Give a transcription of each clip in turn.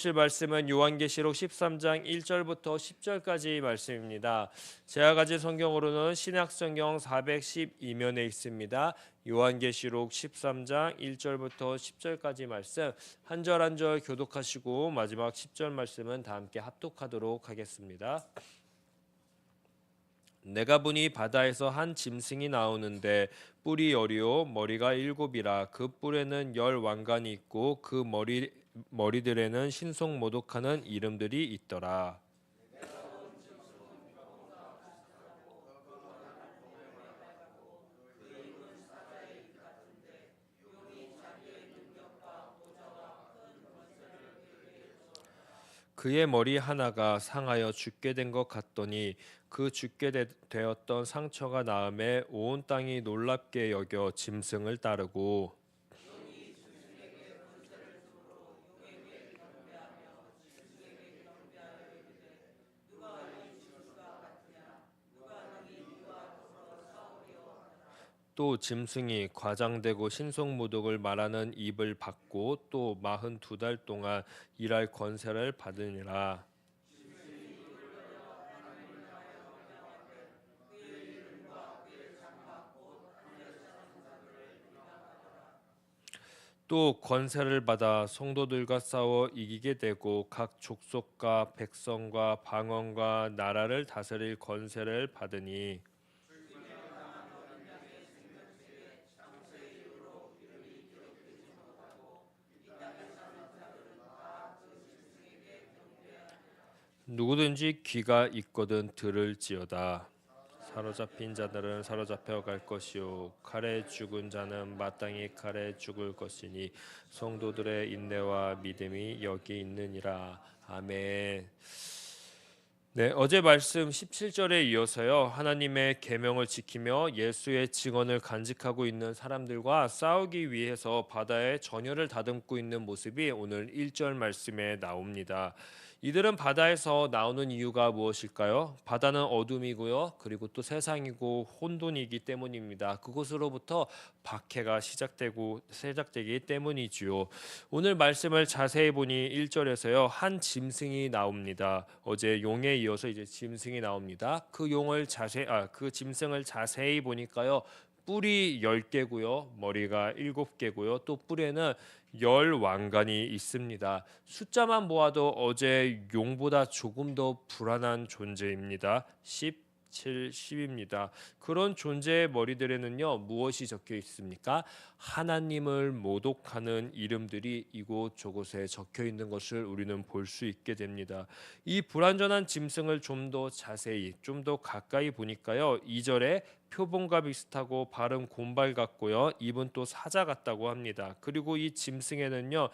주실 말씀은 요한계시록 13장 1절부터 10절까지 말씀입니다. 제가 가진 성경으로는 신약성경 412면에 있습니다. 요한계시록 13장 1절부터 10절까지 말씀 한 절 한 절 교독하시고 마지막 10절 말씀은 다 함께 합독하도록 하겠습니다. 내가 보니 바다에서 한 짐승이 나오는데 뿔이 열이요 머리가 일곱이라 그 뿔에는 열 왕관이 있고 그 머리 머리들에는 신속 모독하는 이름들이 있더라. 그의 머리 하나가 상하여 죽게 된 것 같더니 그 죽게 되, 되었던 상처가 나음에 온 땅이 놀랍게 여겨 짐승을 따르고 또 짐승이 과장되고 신속모독을 말하는 입을 받고 또 마흔 두 달 동안 일할 권세를 받으니라. 또 권세를 받아 성도들과 싸워 이기게 되고 각 족속과 백성과 방언과 나라를 다스릴 권세를 받으니 누구든지 귀가 있거든 들을지어다. 사로잡힌 자들은 사로잡혀 갈 것이요 칼에 죽은 자는 마땅히 칼에 죽을 것이니 성도들의 인내와 믿음이 여기 있느니라. 아멘. 네, 어제 말씀 17절에 이어서요. 하나님의 계명을 지키며 예수의 증언을 간직하고 있는 사람들과 싸우기 위해서 바다에 전열을 다듬고 있는 모습이 오늘 1절 말씀에 나옵니다. 이들은 바다에서 나오는 이유가 무엇일까요? 바다는 어둠이고요. 그리고 또 세상이고 혼돈이기 때문입니다. 그곳으로부터 박해가 시작되고 시작되기 때문이지요. 오늘 말씀을 자세히 보니 1절에서요. 한 짐승이 나옵니다. 어제 용에 이어서 이제 짐승이 나옵니다. 그 용을 자세 아 그 짐승을 자세히 보니까요. 뿔이 10개고요. 머리가 7개고요. 또 뿔에는 열 왕관이 있습니다. 숫자만 보아도 어제 용보다 조금 더 불안한 존재입니다. 10 7, 10입니다. 그런 존재의 머리들에는요 무엇이 적혀 있습니까? 하나님을 모독하는 이름들이 이곳 저곳에 적혀 있는 것을 우리는 볼 수 있게 됩니다. 이 불완전한 짐승을 좀 더 자세히 좀 더 가까이 보니까요 2절에 표본과 비슷하고 발음 곰발 같고요 입은 또 사자 같다고 합니다. 그리고 이 짐승에는요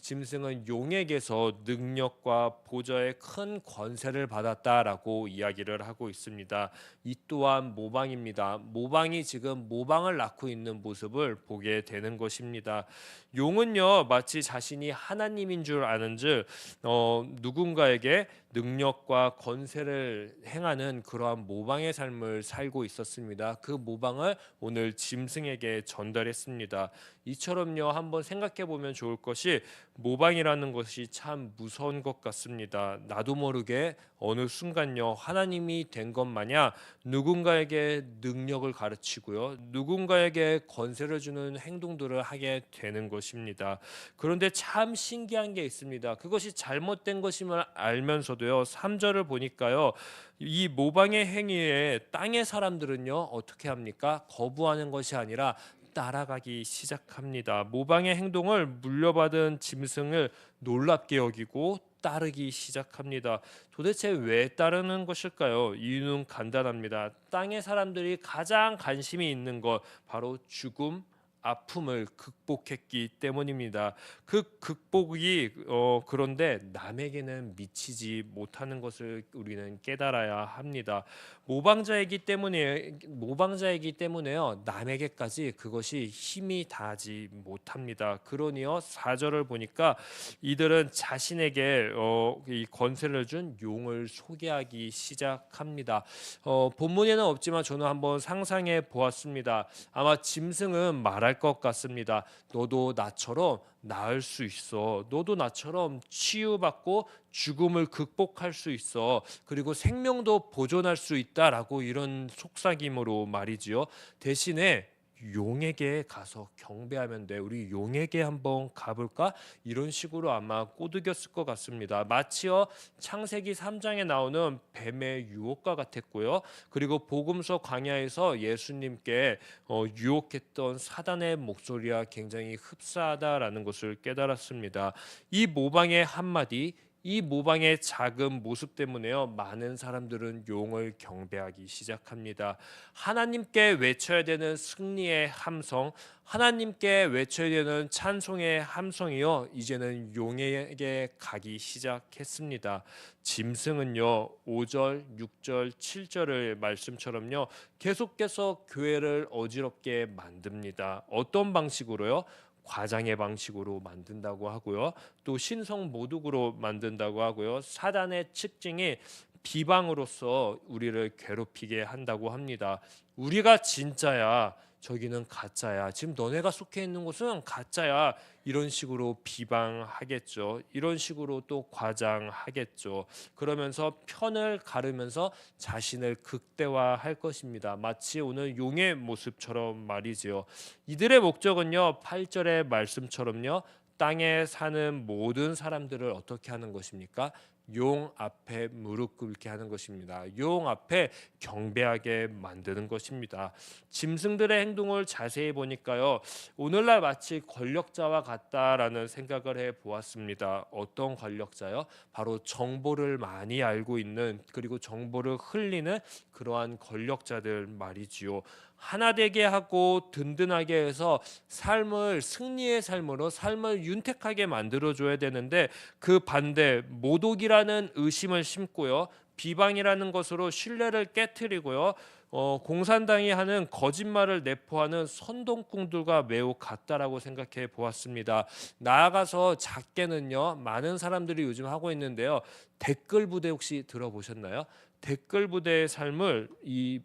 짐승은 용에게서 능력과 보좌의 큰 권세를 받았다라고 이야기를 하고 있습니다. 이 또한 모방입니다. 모방이 지금 모방을 낳고 있는 모습을 보게 되는 것입니다. 용은요 마치 자신이 하나님인 줄 아는즉 어, 누군가에게 능력과 권세를 행하는 그러한 모방의 삶을 살고 있었습니다. 그 모방을 오늘 짐승에게 전달했습니다. 이처럼요 한번 생각해 보면 좋을 것이 모방이라는 것이 참 무서운 것 같습니다. 나도 모르게 어느 순간요 하나님이 된 것 마냥 누군가에게 능력을 가르치고요 누군가에게 권세를 주는 행동들을 하게 되는 것 입니다. 그런데 참 신기한 게 있습니다. 그것이 잘못된 것임을 알면서도요 3절을 보니까요 이 모방의 행위에 땅의 사람들은요 어떻게 합니까? 거부하는 것이 아니라 따라가기 시작합니다. 모방의 행동을 물려받은 짐승을 놀랍게 여기고 따르기 시작합니다. 도대체 왜 따르는 것일까요? 이유는 간단합니다. 땅의 사람들이 가장 관심이 있는 것 바로 죽음, 아픔을 극복했기 때문입니다. 그 극복이 어, 그런데 남에게는 미치지 못하는 것을 우리는 깨달아야 합니다. 모방자이기 때문에 모방자이기 때문에요. 남에게까지 그것이 힘이 닿지 못합니다. 그러니요. 4절을 보니까 이들은 자신에게 어, 이 권세를 준 용을 소개하기 시작합니다. 어, 본문에는 없지만 저는 한번 상상해 보았습니다. 아마 짐승은 말할 말할 것 같습니다. 너도 나처럼 나을 수 있어. 너도 나처럼 치유받고 죽음을 극복할 수 있어. 그리고 생명도 보존할 수 있다라고 이런 속삭임으로 말이지요. 대신에 용에게 가서 경배하면 돼. 우리 용에게 한번 가볼까? 이런 식으로 아마 꼬드겼을 것 같습니다. 마치어 창세기 3장에 나오는 뱀의 유혹과 같았고요. 그리고 복음서 광야에서 예수님께 어, 유혹했던 사단의 목소리와 굉장히 흡사하다라는 것을 깨달았습니다. 이 모방의 한마디 이 모방의 작은 모습 때문에요. 많은 사람들은 용을 경배하기 시작합니다. 하나님께 외쳐야 되는 승리의 함성, 하나님께 외쳐야 되는 찬송의 함성이요. 이제는 용에게 가기 시작했습니다. 짐승은요. 5절, 6절, 7절의 말씀처럼요. 계속해서 교회를 어지럽게 만듭니다. 어떤 방식으로요? 과장의 방식으로 만든다고 하고요. 또 신성 모독으로 만든다고 하고요. 사단의 특징이 비방으로서 우리를 괴롭히게 한다고 합니다. 우리가 진짜야. 저기는 가짜야. 지금 너네가 속해 있는 곳은 가짜야. 이런 식으로 비방하겠죠. 이런 식으로 또 과장하겠죠. 그러면서 편을 가르면서 자신을 극대화할 것입니다. 마치 오늘 용의 모습처럼 말이지요. 이들의 목적은요. 8절의 말씀처럼요. 땅에 사는 모든 사람들을 어떻게 하는 것입니까? 용 앞에 무릎 꿇게 하는 것입니다. 용 앞에 경배하게 만드는 것입니다. 짐승들의 행동을 자세히 보니까요. 오늘날 마치 권력자와 같다라는 생각을 해 보았습니다. 어떤 권력자요? 바로 정보를 많이 알고 있는 그리고 정보를 흘리는 그러한 권력자들 말이지요. 하나 되게 하고 든든하게 해서 삶을 승리의 삶으로 삶을 윤택하게 만들어 줘야 되는데 그 반대 모독이라는 의심을 심고요. 비방이라는 것으로 신뢰를 깨뜨리고요. 어, 공산당이 하는 거짓말을 내포하는 선동꾼들과 매우 같다라고 생각해 보았습니다. 나아가서 작게는요, 많은 사람들이 요즘 하고 있는데요. 댓글 부대 혹시 들어보셨나요? 댓글 부대의 삶을 이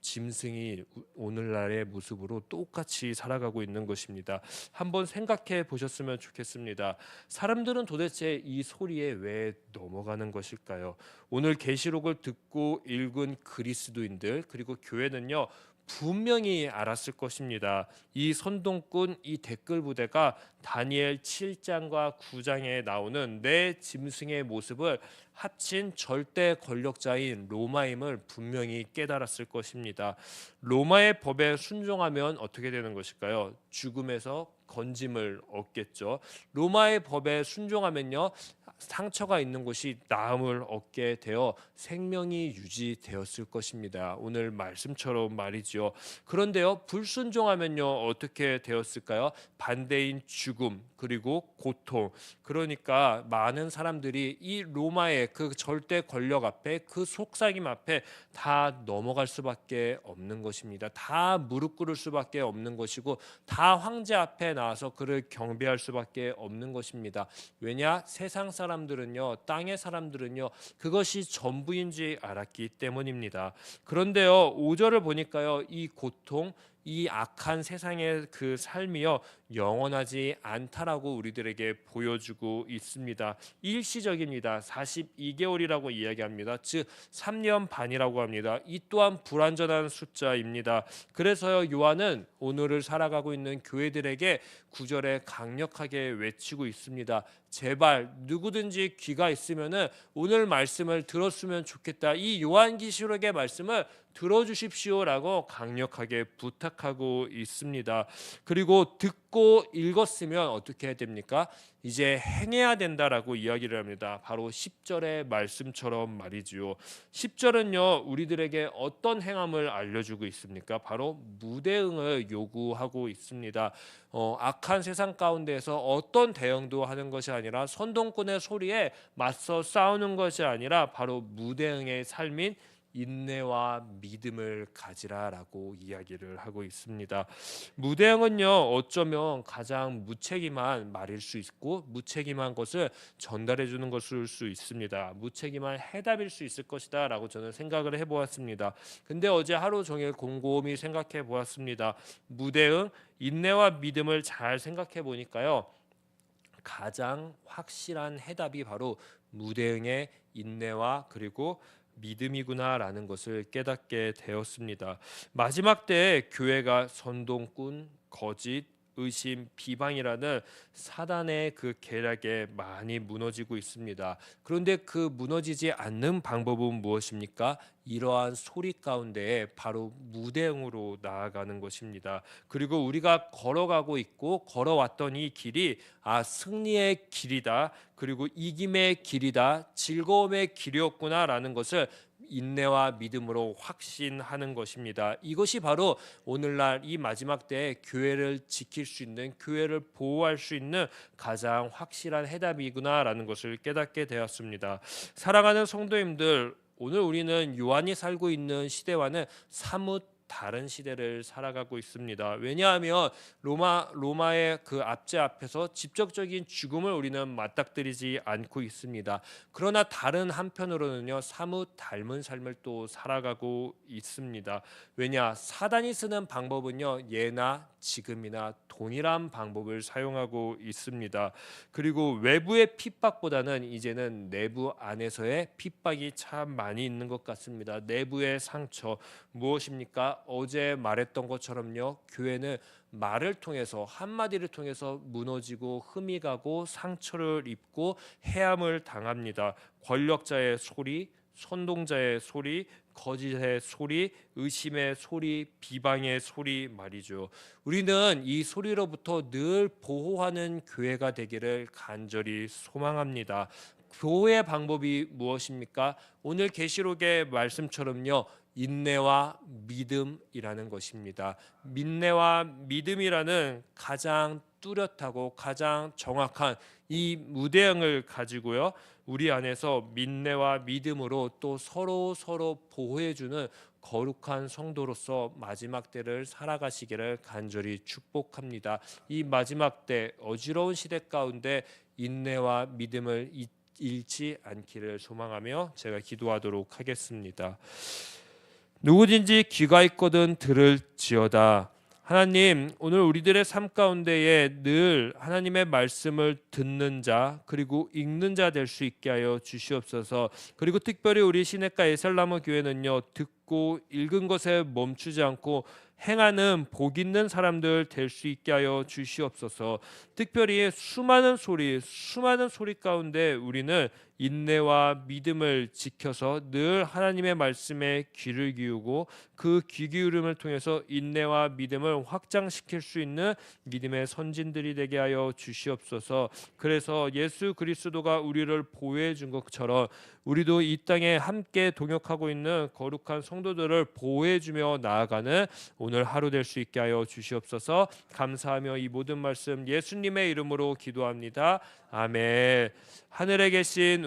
짐승이 오늘날의 모습으로 똑같이 살아가고 있는 것입니다. 한번 생각해 보셨으면 좋겠습니다. 사람들은 도대체 이 소리에 왜 넘어가는 것일까요? 오늘 계시록을 듣고 읽은 그리스도인들 그리고 교회는요. 분명히 알았을 것입니다. 이 선동꾼 이 댓글 부대가 다니엘 7장과 9장에 나오는 내 짐승의 모습을 합친 절대 권력자인 로마임을 분명히 깨달았을 것입니다. 로마의 법에 순종하면 어떻게 되는 것일까요? 죽음에서 건짐을 얻겠죠. 로마의 법에 순종하면요. 상처가 있는 곳이 나음을 얻게 되어 생명이 유지되었을 것입니다. 오늘 말씀처럼 말이죠. 그런데요, 불순종하면요, 어떻게 되었을까요? 반대인 죽음, 그리고 고통. 그러니까 많은 사람들이 이 로마의 그 절대 권력 앞에 그 속삭임 앞에 다 넘어갈 수밖에 없는 것입니다. 다 무릎 꿇을 수밖에 없는 것이고 다 황제 앞에 나와서 그를 경배할 수밖에 없는 것입니다. 왜냐? 세상 사람 들은요, 땅의 사람들은요, 그것이 전부인지 알았기 때문입니다. 그런데요, 5절을 보니까요, 이 고통, 이 악한 세상의 그 삶이요 영원하지 않다라고 우리들에게 보여주고 있습니다. 일시적입니다. 42개월이라고 이야기합니다. 즉 3년 반이라고 합니다. 이 또한 불완전한 숫자입니다. 그래서요 요한은 오늘을 살아가고 있는 교회들에게 구절에 강력하게 외치고 있습니다. 제발 누구든지 귀가 있으면은 오늘 말씀을 들었으면 좋겠다. 이 요한기시록의 말씀을 들어주십시오라고 강력하게 부탁하고 있습니다. 그리고 듣고 읽었으면 어떻게 해야 됩니까? 이제 행해야 된다라고 이야기를 합니다. 바로 10절의 말씀처럼 말이지요. 10절은요, 우리들에게 어떤 행함을 알려주고 있습니까? 바로 무대응을 요구하고 있습니다. 어, 악한 세상 가운데에서 어떤 대응도 하는 것이 아니라 선동꾼의 소리에 맞서 싸우는 것이 아니라 바로 무대응의 삶인 인내와 믿음을 가지라라고 이야기를 하고 있습니다. 무대응은요 어쩌면 가장 무책임한 말일 수 있고 무책임한 것을 전달해 주는 것일 수 있습니다. 무책임한 해답일 수 있을 것이다라고 저는 생각을 해보았습니다. 근데 어제 하루 종일 곰곰이 생각해 보았습니다. 무대응 인내와 믿음을 잘 생각해 보니까요. 가장 확실한 해답이 바로 무대응의 인내와 그리고 믿음이구나라는 것을 깨닫게 되었습니다. 마지막 때 교회가 선동꾼, 거짓, 의심, 비방이라는 사단의 그 계략에 많이 무너지고 있습니다. 그런데 그 무너지지 않는 방법은 무엇입니까? 이러한 소리 가운데 바로 무대응으로 나아가는 것입니다. 그리고 우리가 걸어가고 있고 걸어왔던 이 길이 아 승리의 길이다. 그리고 이김의 길이다. 즐거움의 길이었구나라는 것을 인내와 믿음으로 확신하는 것입니다. 이것이 바로 오늘날 이 마지막 때에 교회를 지킬 수 있는 교회를 보호할 수 있는 가장 확실한 해답이구나라는 것을 깨닫게 되었습니다. 사랑하는 성도님들 오늘 우리는 요한이 살고 있는 시대와는 사뭇 다른 시대를 살아가고 있습니다. 왜냐하면 로마 로마의 그 압제 앞에서 직접적인 죽음을 우리는 맞닥뜨리지 않고 있습니다. 그러나 다른 한편으로는요 사뭇 닮은 삶을 또 살아가고 있습니다. 왜냐 사단이 쓰는 방법은요 예나 지금이나 동일한 방법을 사용하고 있습니다. 그리고 외부의 핍박보다는 이제는 내부 안에서의 핍박이 참 많이 있는 것 같습니다. 내부의 상처 무엇입니까? 어제 말했던 것처럼요. 교회는 말을 통해서 한마디를 통해서 무너지고 흠이 가고 상처를 입고 해함을 당합니다. 권력자의 소리, 선동자의 소리, 거짓의 소리, 의심의 소리, 비방의 소리 말이죠. 우리는 이 소리로부터 늘 보호하는 교회가 되기를 간절히 소망합니다. 교회의 방법이 무엇입니까? 오늘 계시록의 말씀처럼요. 인내와 믿음이라는 것입니다. 인내와 믿음이라는 가장 뚜렷하고 가장 정확한 이 무대형을 가지고요. 우리 안에서 민내와 믿음으로 또 서로 서로 보호해 주는 거룩한 성도로서 마지막 때를 살아가시기를 간절히 축복합니다. 이 마지막 때 어지러운 시대 가운데 인내와 믿음을 잊- 잃지 않기를 소망하며 제가 기도하도록 하겠습니다. 누구든지 귀가 있거든 들을지어다. 하나님, 오늘 우리들의 삶 가운데에 늘 하나님의 말씀을 듣는 자 그리고 읽는 자 될 수 있게 하여 주시옵소서. 그리고 특별히 우리 시내가 에살라무 교회는요 듣고 읽은 것에 멈추지 않고 행하는 복 있는 사람들 될 수 있게 하여 주시옵소서. 특별히 수많은 소리, 수많은 소리 가운데 우리는 인내와 믿음을 지켜서 늘 하나님의 말씀에 귀를 기울고 그 귀 기울임을 통해서 인내와 믿음을 확장시킬 수 있는 믿음의 선진들이 되게 하여 주시옵소서. 그래서 예수 그리스도가 우리를 보호해 준 것처럼 우리도 이 땅에 함께 동역하고 있는 거룩한 성도들을 보호해 주며 나아가는 오늘 하루 될 수 있게 하여 주시옵소서. 감사하며 이 모든 말씀 예수님의 이름으로 기도합니다. 아멘. 하늘에 계신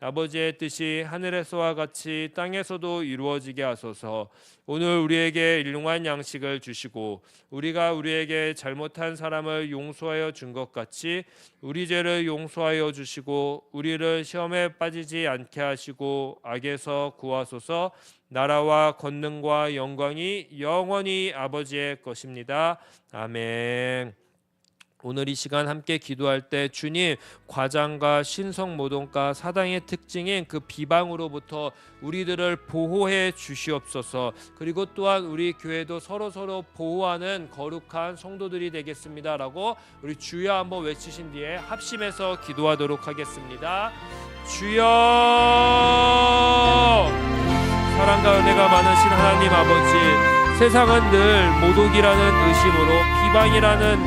아버지의 뜻이 하늘에서와 같이 땅에서도 이루어지게 하소서. 오늘 우리에게 일용할 양식을 주시고 우리가 우리에게 잘못한 사람을 용서하여 준 것 같이 우리 죄를 용서하여 주시고 우리를 시험에 빠지지 않게 하시고 악에서 구하소서. 나라와 권능과 영광이 영원히 아버지의 것입니다. 아멘. 오늘 이 시간 함께 기도할 때 주님 과장과 신성 모독과 사당의 특징인 그 비방으로부터 우리들을 보호해 주시옵소서. 그리고 또한 우리 교회도 서로 서로 보호하는 거룩한 성도들이 되겠습니다라고 우리 주여 한번 외치신 뒤에 합심해서 기도하도록 하겠습니다. 주여 사랑과 은혜가 많으신 하나님 아버지 세상은 늘 모독이라는 의심으로 비방이라는